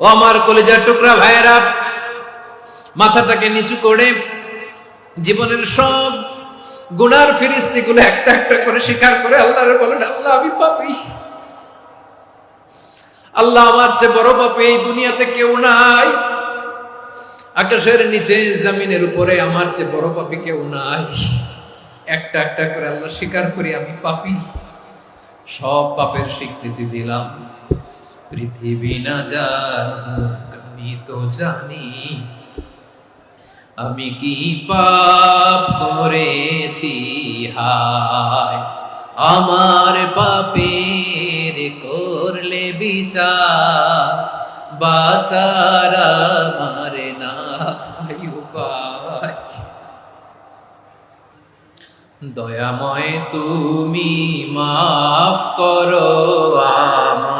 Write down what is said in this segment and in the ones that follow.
ও আমার কলেজার টুকরা ভাইয়েরা, মাথাটাকে নিচু করে জীবনের সব গুনার ফিরিস্তি গুলো একটা একটা করে স্বীকার করে আল্লাহরে বলেন, আল্লাহ আমি পাপি। আল্লাহ আমার চেয়ে বড় পাপি এই দুনিয়াতে কেউ নাই। আকাশের নিচে, জমিনের উপরে আমার চেয়ে বড় পাপি কেউ নাই। একটা একটা করে আল্লাহ স্বীকার করি, আমি পাপি। সব পাপের স্বীকৃতি দিলাম। পৃথিবী না আমি তো জানি। আমি কি পাপ করেছি? হায়, আমার পাপের করলে বিচার, বাচার আমার উপায়। দয়াময় তুমি মাফ করো আমায়।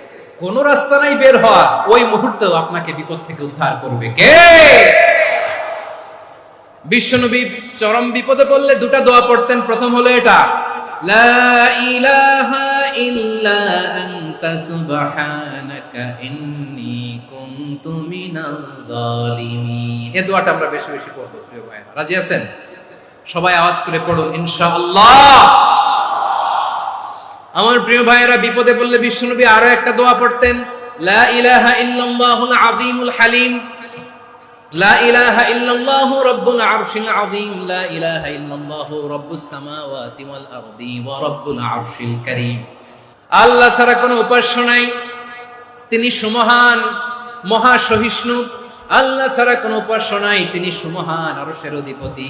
কোন রাস্তা নাই বের হওয়া। ওই মুহূর্তেও আপনাকে বিপদ থেকে উদ্ধার করবে। কে? বিশ্বনবী চরম বিপদে পড়লে দুটা দোয়া পড়তেন। প্রথম হলো এটা দোয়াটা আমরা বেশি বেশি রাজি আছেন? সবাই আওয়াজ করে পড়ুন, ইনশাআল্লাহ। আমার প্রিয় ভাইয়েরা, বিপদে পড়লে বিশ্বনবী আরও একটা দোয়া পড়তেন, লা ইলাহা ইল্লাল্লাহুল আযীমুল হালিম, লা ইলাহা ইল্লাল্লাহু রাব্বুল আরশিল আযীম, লা ইলাহা ইল্লাল্লাহু রাব্বুস সামাওয়াতি ওয়াল আরদি ওয়া রাব্বুল আরশিল কারীম। আল্লাহ ছাড়া কোনো উপাস্য নাই, তিনি সুমহান মহা সহিষ্ণু আল্লাহ ছাড়া কোনো উপাস্য নাই, তিনি সুমহান আরশের অধিপতি।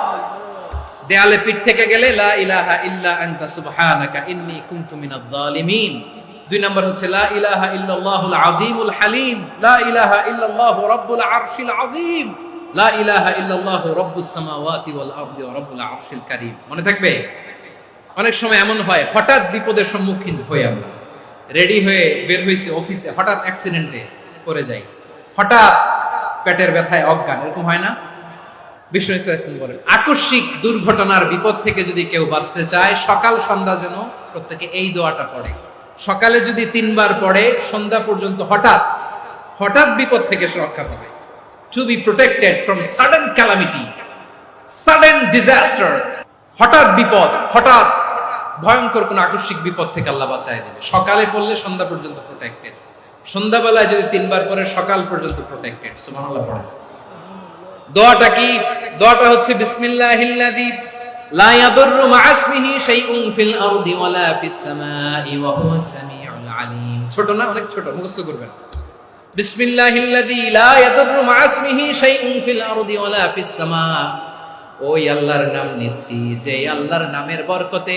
দেয়ালে পিঠ থেকে গেলে, লা ইলাহা ইল্লা আনতা সুবহানাকা ইন্নী কুনতু মিনাজ জালিমিন দুই নম্বর হচ্ছে, লা ইলাহা ইল্লাল্লাহুল আযীমুল হালিম। লা ইলাহা ইল্লাল্লাহু রাব্বুল আরশিল আযীম। লা ইলাহা ইল্লাল্লাহু রাব্বুস সামাওয়াতি ওয়াল আরদি ওয়া রাব্বুল আরশিল কারীম। মনে থাকবে? অনেক সময় এমন হয়, হঠাৎ বিপদের সম্মুখীন হই আমরা। রেডি হয়ে বের হয়েছি অফিসে, হঠাৎ অ্যাক্সিডেন্টে পড়ে যাই। হঠাৎ পেটের ব্যথায় অজ্ঞান, এরকম হয় না? বিষ্ণু ইসলাম বলেন, আকস্মিক দুর্ঘটনার বিপদ থেকে যদি কেউ বাঁচতে চায়, সকাল সন্ধ্যা যেন প্রত্যেকে এই দোয়াটা পড়ে। সকালে যদি তিনবার পড়ে, সন্ধ্যা পর্যন্ত হঠাৎ হঠাৎ বিপদ থেকে সে রক্ষা পাবে। To be protected from sudden calamity sudden disaster হঠাৎ বিপদ, হঠাৎ ভয়ঙ্কর কোন আকস্মিক বিপদ থেকে আল্লাহ বাঁচায় দেবে। সকালে পড়লে সন্ধ্যা পর্যন্ত প্রোটেক্টেড সন্ধ্যাবেলায় যদি তিনবার পরে সকাল পর্যন্ত প্রোটেক্টেড দোয়াটা কি? দোয়াটা হচ্ছে বিসমিল্লাহিল্লাযী লা ইয়াদুররু মা ইসমিহি শাইউন ফিল আরদি ওয়ালা ফিস ওয়া হুয়াস সামিউল আলিম। ছোট না, অনেক ছোট, মুখস্থ করবেন। বিসমিল্লাহিল্লাযী লা ইয়াদুররু মা ইসমিহি শাইউন ফিল আরদি ওয়ালা ফিস সামা। ওই আল্লাহর নাম নিচ্ছি, যে আল্লাহর নামের বরকতে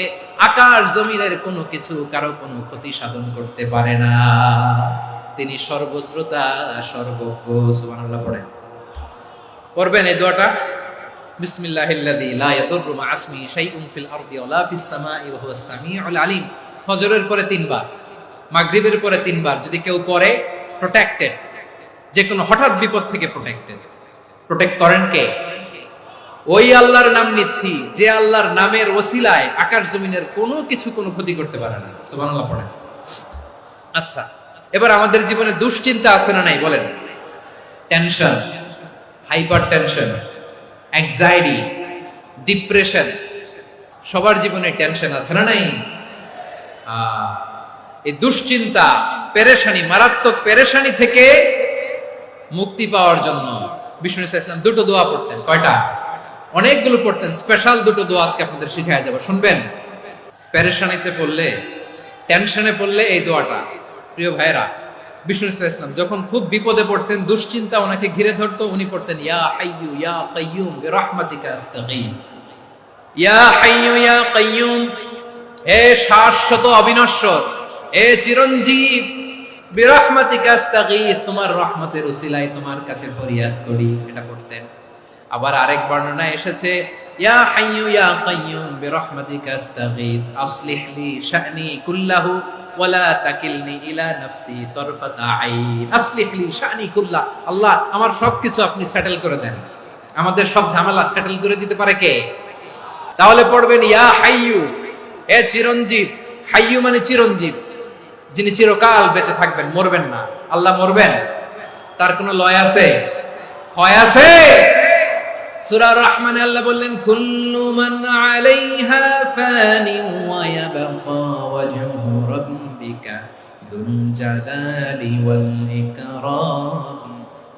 আকাশ জমিনের কোনো কিছু কারও কোনো ক্ষতি সাধন করতে পারে না। তিনি সর্বশ্রোতা, সর্বজ্ঞ, সুবহানাল্লাহ পড়েন। পড়বেন এই দোয়াটা? ফজরের পরে তিনবার, মাগরিবের পরে তিনবার, যদি কেউ পড়ে প্রোটেক্টেড যে কোনো হঠাৎ বিপদ থেকে প্রোটেক্টেড প্রোটেক্ট করেন কে? ওই আল্লাহর নাম নিচ্ছি, যে আল্লাহর নামের ওসিলায় আকাশ জমিনের কোনো কিছু কোনো ক্ষতি করতে পারে না। সুবহানাল্লাহ পড়েন। আচ্ছা এবার আমাদের জীবনে দুশ্চিন্তা আছে না নাই, বলেন। Tension hyper tension anxiety depression সবার জীবনে টেনশন আছে না নাই? এই দুশ্চিন্তা, পেরেশানি, মারাত্মক পেরেশানি থেকে মুক্তি পাওয়ার জন্য বিষ্ণু ইসলাম দুটো দোয়া পড়তেন, কয়টা? অনেকগুলো পড়তেন স্পেশাল দুটো দোয়া আজকে আপনাদের শিখাই যাব। শুনবেন? পেরেশানিতে পড়লে টেনশনে পড়লে এই দোয়াটা। প্রিয় ভাইরা বিষ্ণু ইসলাম যখন খুব বিপদে পড়তেন, দুশ্চিন্তা ওনাকে ঘিরে ধরতো, উনি পড়তেন তোমার রহমতের উসিলায় তোমার কাছে ফরিয়াদ করি। এটা করতেন আবার আরেক বর্ণনা এসেছে, ইয়া হাইয়ু, ইয়া কুল্লাহু। আল্লাহ, আমার সবকিছু আপনি সেটেল করে দেন। আমাদের সব ঝামেলা সেটেল করে দিতে পারে কে? তাহলে পড়বেন, ইয়া হাইয়ু এ চিরঞ্জীব। হাইয়ু মানে চিরঞ্জীব। যিনি চিরকাল বেঁচে থাকবেন, মরবেন না। আল্লাহ মরবেন? তার কোনো লয় আছে? ক্ষয় আছে? সূরা রহমানে আল্লাহ বললেন কুল্লু মান আলাইহা ফানি ওয়া ইয়াবকা ওয়াজহু রাব্বিকা দুল জালালি ওয়াল ইকরাম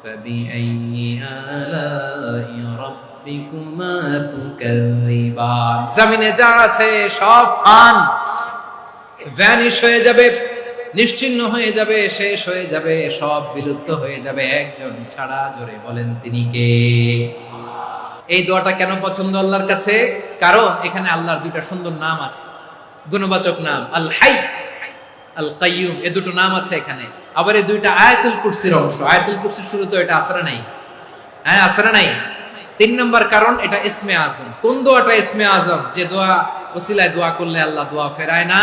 فبأي آلاء ربكما تكذبان জমিনে যা আছে সব ফান ভ্যানিশ হয়ে যাবে নিশ্চিন্ন হয়ে যাবে, শেষ হয়ে যাবে, সব বিলুপ্ত হয়ে যাবে। একজন ছাড়া জোরে বলেন তিনি কে? এই দোয়াটা কেন পছন্দ আল্লাহর কাছে? কারণ এখানে আল্লাহর দুইটা সুন্দর নাম আছে। গুণবাচক নাম আল হাই আল কাইয়ুম এ দুটো নাম আছে এখানে। আবার এই দুইটা আয়াতুল কুরসির অংশ। আয়াতুল কুরসির শুরু তো এটা আসরা নাই। হ্যাঁ আসরা নাই। তিন নম্বর কারণ এটা ইসমে আজম। কোন দোয়াটা ইসমে আজম? যে দোয়া ওসিলায় দোয়া করলে আল্লাহ দোয়া ফেরায় না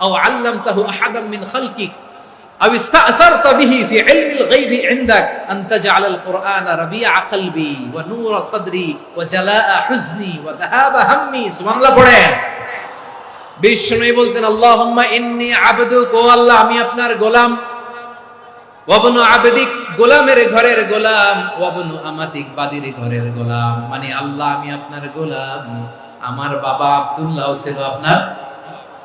আও আল্লাম তাহু আহাদাম মিন খালকিক বিষ্ণুই বলতেন, আল্লাহুম্মা ইন্নি আবদুক আল্লাহ, আমি আপনার গোলাম। ওয়াবনু আবেদিক গোলামের ঘরের গোলাম। ওয়াবনু আমাদিক বাদির ঘরের গোলাম। মানে আল্লাহ, আমি আপনার গোলাম। আমার বাবা আব্দুল্লাহ ছিল আপনার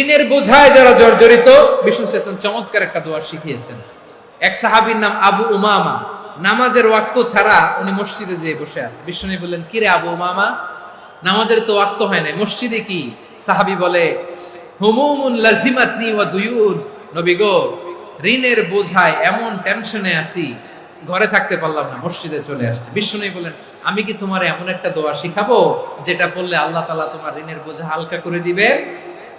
ঋণের বোঝায় যারা জর্জরিত, বিষ্ণু ইসলাম চমৎকার একটা দোয়া শিখিয়েছেন। এক সাহাবীর নাম আবু উমামা। নামাজের ওয়াক্ত ছাড়া উনি মসজিদে যেয়ে বসে আছে। বিষ্ণু বললেন কিরে আবু উমামা? নামাজের তো ওয়াক্ত হয় না মসজিদে কি? সাহাবি বলে, হুমুমুন লাজিমাতনি ওয়া দুয়ুদ। নবী গো, ঋণের বোঝায় এমন টেনশনে আছি, ঘরে থাকতে পারলাম না, মসজিদে চলে আসছে বিষ্ণু বলেন আমি কি তোমার এমন একটা দোয়া শিখাবো, যেটা পড়লে আল্লাহ তালা তোমার ঋণের বোঝা হালকা করে দিবে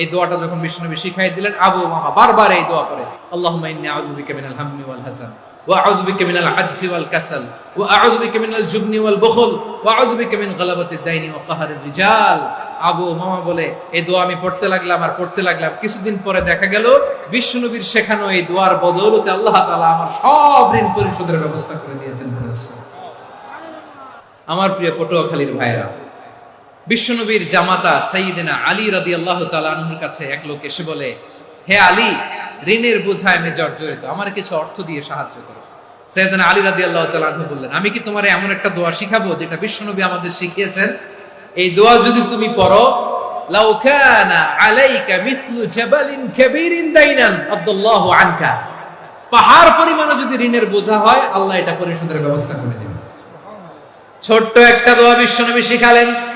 এই দোয়াটা যখন বিষ্ণুনবী শিখাই দিলেন, আবু মামা বারবার এই দোয়া করে, আল্লাহুম্মা ইন্নী আউযু বিকা মিনাল হাম্মি ওয়াল ওয়া আউযু বিকা মিনাল ওয়াল কাসাল, ওয়া আউযু বিকা মিনাল জুবনি ওয়াল বুখল, ওয়া আউযু বিকা মিন গালাবাতিদ দাইনি ওয়া কাহরির রিজাল। আবু মামা বলে, এই দোয়া আমি পড়তে লাগলাম আর পড়তে লাগলাম। কিছুদিন পরে দেখা গেল বিষ্ণুনবীর শেখানো এই দোয়ার বদৌলতে আল্লাহ তাআলা আমার সব ঋণ পরিশোধের ব্যবস্থা করে দিয়েছেন আমার প্রিয় পটুয়াখালীর ভাইরা বিশ্বনবীর জামাতা সাইদিনা আলী রাদি আল্লাহ তালুর কাছে এক লোক এসে বলে, হে আলী, ঋণের বোঝায় আমি জর্জরিত আমার কিছু অর্থ দিয়ে সাহায্য করো। সৈয়দিনা আলী রাদি আল্লাহ তালু বললেন, আমি কি তোমার এমন একটা দোয়া শিখাবো যেটা বিশ্বনবী আমাদের শিখিয়েছেন? এই দোয়া যদি তুমি পড়ো হয় ছোট্ট একটা দোয়া বিশ্বনবী শিখালেন।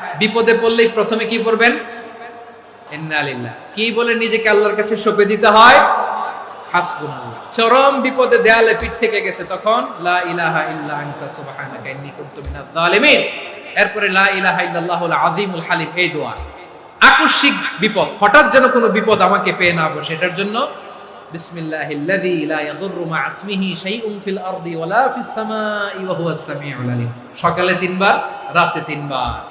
বিপদে পড়লেই প্রথমে কি পড়বেন? কি বলে নিজেকে আল্লাহর কাছে সঁপে দিতে হয়? চরম বিপদে দেয়ালে পিঠ থেকে গেছে তখন এরপরে আকস্মিক বিপদ, হঠাৎ যেন কোনো বিপদ আমাকে পেয়ে না বসে, এটার জন্য সকালে তিনবার, রাতে তিনবার।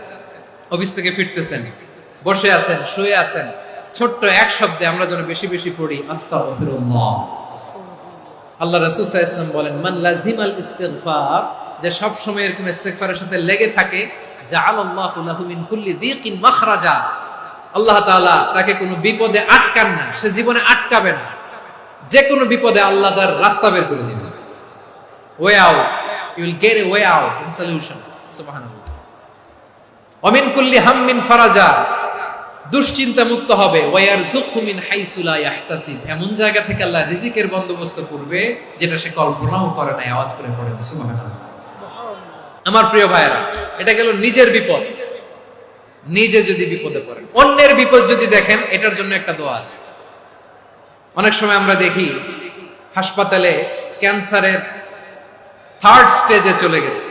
অফিস থেকে ফিরতেছেন, বসে আছেন, শুয়ে আছেন। ছোট্ট এক শব্দে আমরা যেন বেশি বেশি পড়ি, আস্তাগফিরুল্লাহ। আল্লাহ রাসূল বলেন, মান লাজিমাল ইস্তিগফার যে সব সময় এরকম ইস্তেগফারের সাথে লেগে থাকে, জাআলাল্লাহু লাহু মিন কুল্লি মাখরাজা। আল্লাহ তাআলা তাকে কোনো বিপদে আটকান না, সে জীবনে আটকাবে না। যে কোনো বিপদে আল্লাহ তার রাস্তা বের করে দিবেন। Way out you will get a way out in solution সুবহানাল্লাহ। অমিন কুল্লি হাম্মিন ফারাজা। দুশ্চিন্তা মুক্ত হবে। ওয়ার মিন হাইসুলা ইয়াহতাসিব। এমন জায়গা থেকে আল্লাহ রিজিকের বন্দোবস্ত করবে, যেটা সে কল্পনাও করে নাই, আওয়াজ করে পড়েন। সুবহানাল্লাহ। আমার প্রিয় ভাইয়েরা, এটা গেল নিজের বিপদ। নিজে যদি বিপদে পড়েন। অন্যের বিপদ যদি দেখেন, এটার জন্য একটা দোয়া আছে। অনেক সময় আমরা দেখি, হাসপাতালে ক্যান্সারের থার্ড স্টেজে চলে গেছে।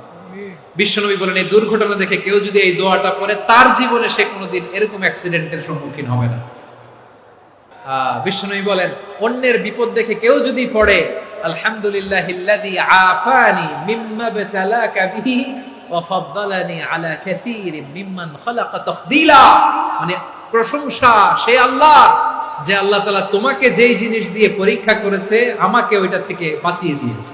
বিশ্বনবী বলেন, এই দুর্ঘটনা দেখে কেউ যদি এই দোয়াটা পড়ে, তার জীবনে সে কোনোদিন এরকম অ্যাক্সিডেন্টের সম্মুখীন হবে না। বিশ্বনবী বলেন, অন্যের বিপদ দেখে কেউ যদি পড়ে আলহামদুলিল্লাহ আফানি মিম্মা আলা মিম্মান খালাকা মানে প্রশংসা, সে আল্লাহ, যে আল্লাহ তাআলা তোমাকে যেই জিনিস দিয়ে পরীক্ষা করেছে, আমাকে ওইটা থেকে বাঁচিয়ে দিয়েছে।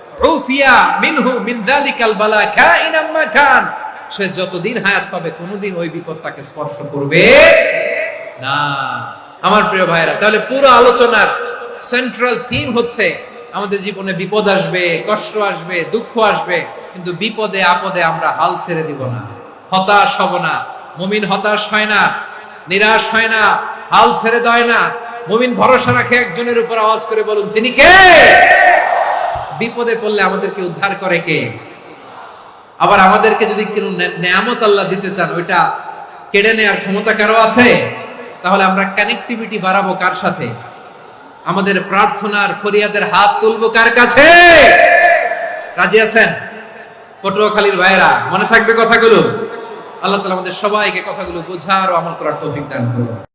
রুফিয়া মিনহু মিন যালিকাল বালা কাইনাম মা সে যতদিন হায়াত পাবে, কোনোদিন ওই বিপদ তাকে স্পর্শ করবে না। আমার প্রিয় ভাইরা তাহলে পুরো আলোচনার সেন্ট্রাল থিম হচ্ছে, আমাদের জীবনে বিপদ আসবে, কষ্ট আসবে, দুঃখ আসবে, কিন্তু বিপদে, আপদে আমরা হাল ছেড়ে দিব না। হতাশ হব না। মুমিন হতাশ হয় না, নিরাশ হয় না, হাল ছেড়ে দেয় না। মুমিন ভরসা রাখে একজনের উপর আওয়াজ করে বলুন, যিনি কে? বিপদে পড়লে আমাদেরকে উদ্ধার করে কে? আবার আমাদেরকে যদি কোনো নেয়ামত আল্লাহ দিতে চান, ওইটা কেড়ে নেওয়ার ক্ষমতা কারও আছে? তাহলে আমরা কানেক্টিভিটি বাড়াবো কার সাথে? আমাদের প্রার্থনার ফরিয়াদের হাত তুলবো কার কাছে? রাজি আছেন? পটুয়াখালীর ভাইয়েরা, মনে থাকবে কথাগুলো? আল্লাহ তালা আমাদের সবাইকে কথাগুলো বোঝার ও আমল করার তৌফিক দান করুন।